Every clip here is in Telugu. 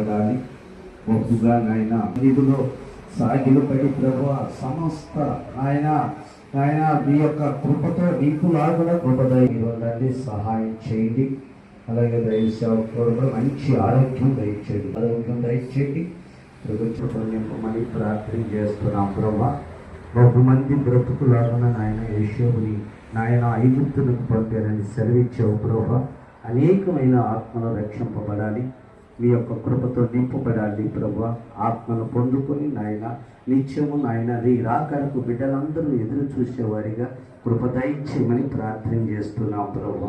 పడాలి బహుగా నాయన నిధులో సాగిలు పడి ప్రభు సమస్త ఆయన ఆయన మీ యొక్క కృపతో నీకులాగా కృపదయండి సహాయం చేయండి. అలాగే దైవ మంచి ఆరోగ్యం దయచేయండి. ఆరోగ్యం దయచేయండి. ప్రభుత్వం ప్రార్థన చేస్తున్నాం ప్రభా. బహుమంది బ్రతుకులాగా నాయన యేషోని నాయన ఐగుప్తులకు పంపారని సెలవిచ్చావు ప్రభా. అనేకమైన ఆత్మలు రక్షింపబడాలి. మీ యొక్క కృపతో నింపబడాలి ప్రభు. ఆత్మను పొందుకొని నాయన నిత్యము నాయన నీ రాకడకు బిడ్డలందరూ ఎదురు చూసేవారిగా కృప ప్రార్థన చేస్తున్నాం ప్రభు.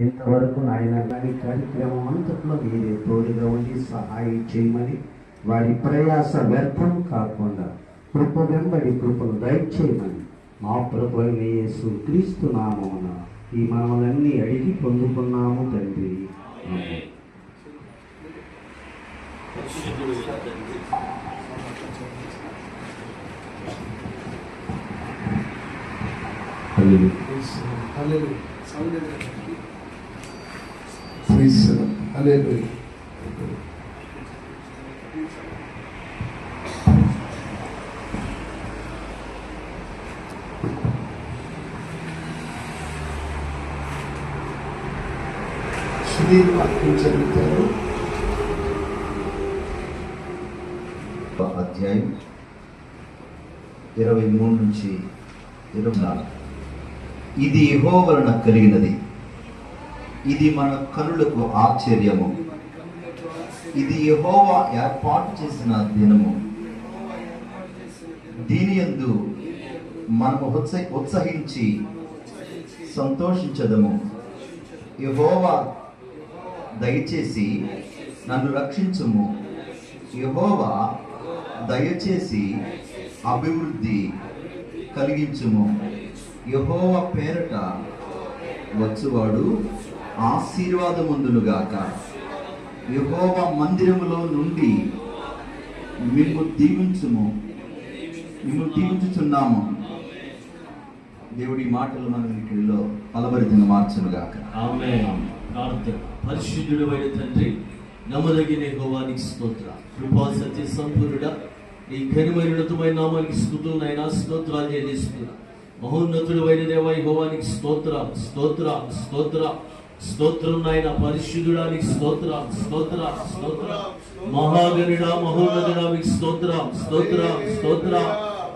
ఇంతవరకు నాయన దాని కార్యక్రమం అంతట్లో మీరే తోడుగా ఉండి సహాయం చేయమని వారి ప్రయాస వ్యర్థం కాకుండా కృప వెంబడి కృపను దయచేయమని మా ప్రభు యేసు క్రీస్తు నామమున ఈ మనములన్నీ అడిగి పొందుకున్నాము తండ్రి. 할렐루야. 할렐루야. 프리스 할렐루야. 주님과 동작을 따로 అధ్యాయం ఇరవై మూడు నుంచి ఇరవై నాలుగు. ఇది యెహో వలన కలిగినది. ఇది మన కనులకు ఆశ్చర్యము. ఇది యహోవా ఏర్పాటు చేసిన దినము. దీని ఎందు మనము ఉత్స ఉత్సహించి సంతోషించదము. యహోవా దయచేసి నన్ను రక్షించుము. యహోవా దయచేసి అభివృద్ధి కలిగించుము. యహోవ పేరట వచ్చువాడు ఆశీర్వాదముందునుగాక. యహోవ మందిరములో నుండి మేము దీవించుము. మేము దీవించుచున్నాము. దేవుడి మాటలు మన వీటిల్లో ఫలభరితంగా మార్చునుగాక. ఆమె ప్రార్థన. పరిశుద్ధుడు అయిన తండ్రి నమ్మదగిన గోవానికి స్తోత్ర. కృపా సత్య సంపూర్ణుడ నీ ఘనమైనతమైన నామానికి స్థుతులు స్తోత్రాలు చెల్లిస్తున్నా. మహోన్నతుడు అయిన దేవ గోవానికి స్తోత్ర స్తోత్ర స్తోత్ర. స్తోత్రం నాయన పరిశుద్ధుడానికి స్తోత్ర స్తోత్ర స్తోత్ర. మహాగణుడ మహోన్నతుడా మీకు స్తోత్ర స్తోత్ర స్తోత్ర.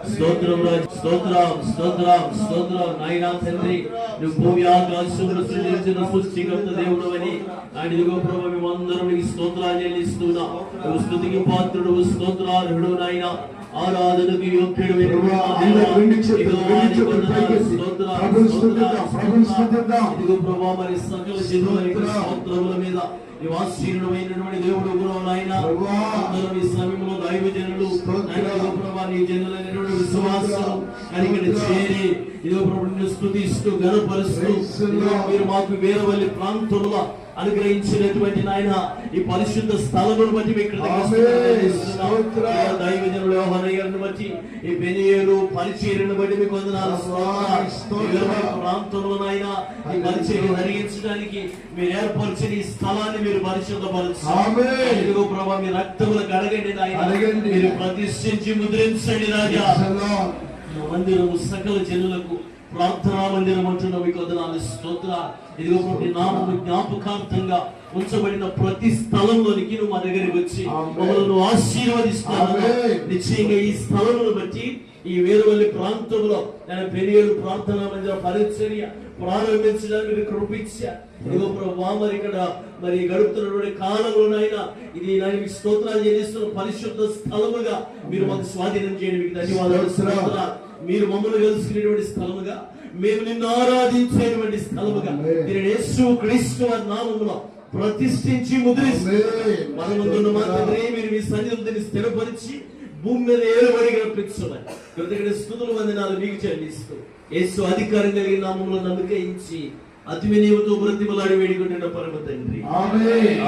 స్తోత్రం స్తోత్రం స్తోత్రం స్తోత్రం. నాయనా తండ్రి నువ్వు భూమి ఆకాశములు సృజించిన సృష్టికర్త దేవుడు అని ఆయన ఇదిగో ప్రభు మేమందరం నీకు స్తోత్రాలు చెల్లిస్తున్నా. నువ్వు స్థుతికి పాత్రుడు స్తోత్రార్హుడు నాయన. ఆరాధనకు యోగ్యుడు ఇదిగో ప్రభా మరి సకల జనుల స్తోత్రముల మీద నీవు ఆశీర్వైనటువంటి దేవుడు గురువు నాయన. అందరం ఈ సమయంలో దైవ జనులు ప్రభా నీ జనులైనటువంటి విశ్వాసం కలిగిన చేరి ఇదిగో ఇదిగో మీరు మాకు వేరవల్లి ప్రాంతంలో అనుగ్రహించినటువంటి నాయన ఈ పరిశుద్ధ స్థలమును బట్టి మీకు దైవజనుడు బట్టి ఈ బెనియేలు పరిచర్యను బట్టి మీకు ప్రాంతంలో నాయన ఈ పరిచర్య జరిగించడానికి మీరు ఏర్పరిచిన ఈ స్థలాన్ని మీరు పరిశుద్ధపరచు ఆమేన్. ఇదిగో ప్రభా మీ రక్తములు కడగండి నాయన. మీరు ప్రతిష్ఠించి ముద్రించండి రాజా. మందిరము సకల జనులకు ప్రార్థనా మందిరం అంటున్న మీకు వదనాలు స్తోత్ర ఇదిగో నామము జ్ఞాపకార్థంగా ఉంచబడిన ప్రతి స్థలంలోనికి నువ్వు మా దగ్గరికి వచ్చి. మమ్మల్ని ఆశీర్వదిస్తాను. నిశ్చయంగా ఈ స్థలమును బట్టి ఈ వేరువల్లి ప్రాంతంలో నేను పెరియలు ప్రార్థనా మందిర పరిచర్య ప్రారంభించడానికి మీరు కృపించా ఇదిగో ప్రభు మరి ఇక్కడ మరి గడుపుతున్నటువంటి కాలంలోనైనా ఇది నేను మీకు స్తోత్రాలు చెల్లిస్తున్న పరిశుద్ధ స్థలముగా మీరు మాకు స్వాధీనం చేయండి మీకు ధన్యవాదాలు. మీరు మమ్మల్ని కలుసుకునేటువంటి స్థలముగా మేము నిన్ను ఆరాధించేటువంటి స్థలముగా. మీరు యేసు క్రీస్తు వారి నామములో ప్రతిష్ఠించి ముద్రిస్తూ ఆమేన్. మనముందున్న మా తండ్రి మీరు మీ సన్నిధిని స్థిరపరిచి భూమి మీద ఏలుబడి కనిపించున్నాయి కృతజ్ఞత స్థుతులు వందనాలు మీకు చెల్లిస్తూ. యేసు అధికారం కలిగిన నామంలో నమ్మక ఇచ్చి అతి వినియమతో బ్రతిమలాడి వేడుకుంటున్న పరమ తండ్రి. ఆమేన్.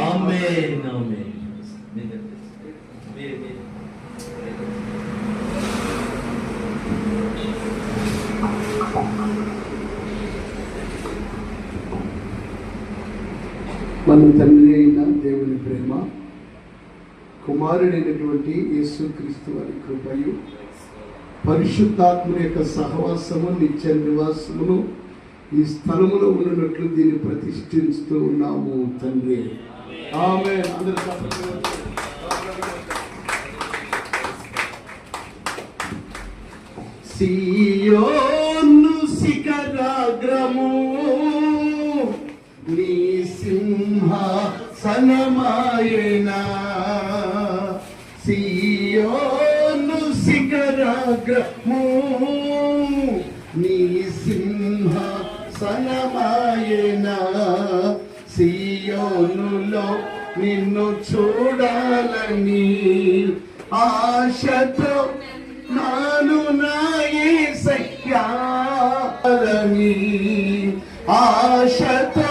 మన తండ్రి అయిన దేవుని ప్రేమ కుమారుడైనటువంటి యేసుక్రీస్తు వారి కృపయు. పరిశుద్ధాత్మ యొక్క సహవాసము నిత్య నివాసమును ఈ స్థలములో ఉన్నట్లు దీన్ని ప్రతిష్ఠిస్తూ ఉన్నాము తండ్రి. ఆమె అందరూ సియోను శిఖరాగ్రము నీ సింహాసనమాయనా? శిఖరాగ్రము నీ సింహాసనమాయనా సియోనులో నిన్ను చూడాలని ఆశతో నాను నాయసయ్యాలని ఆశతో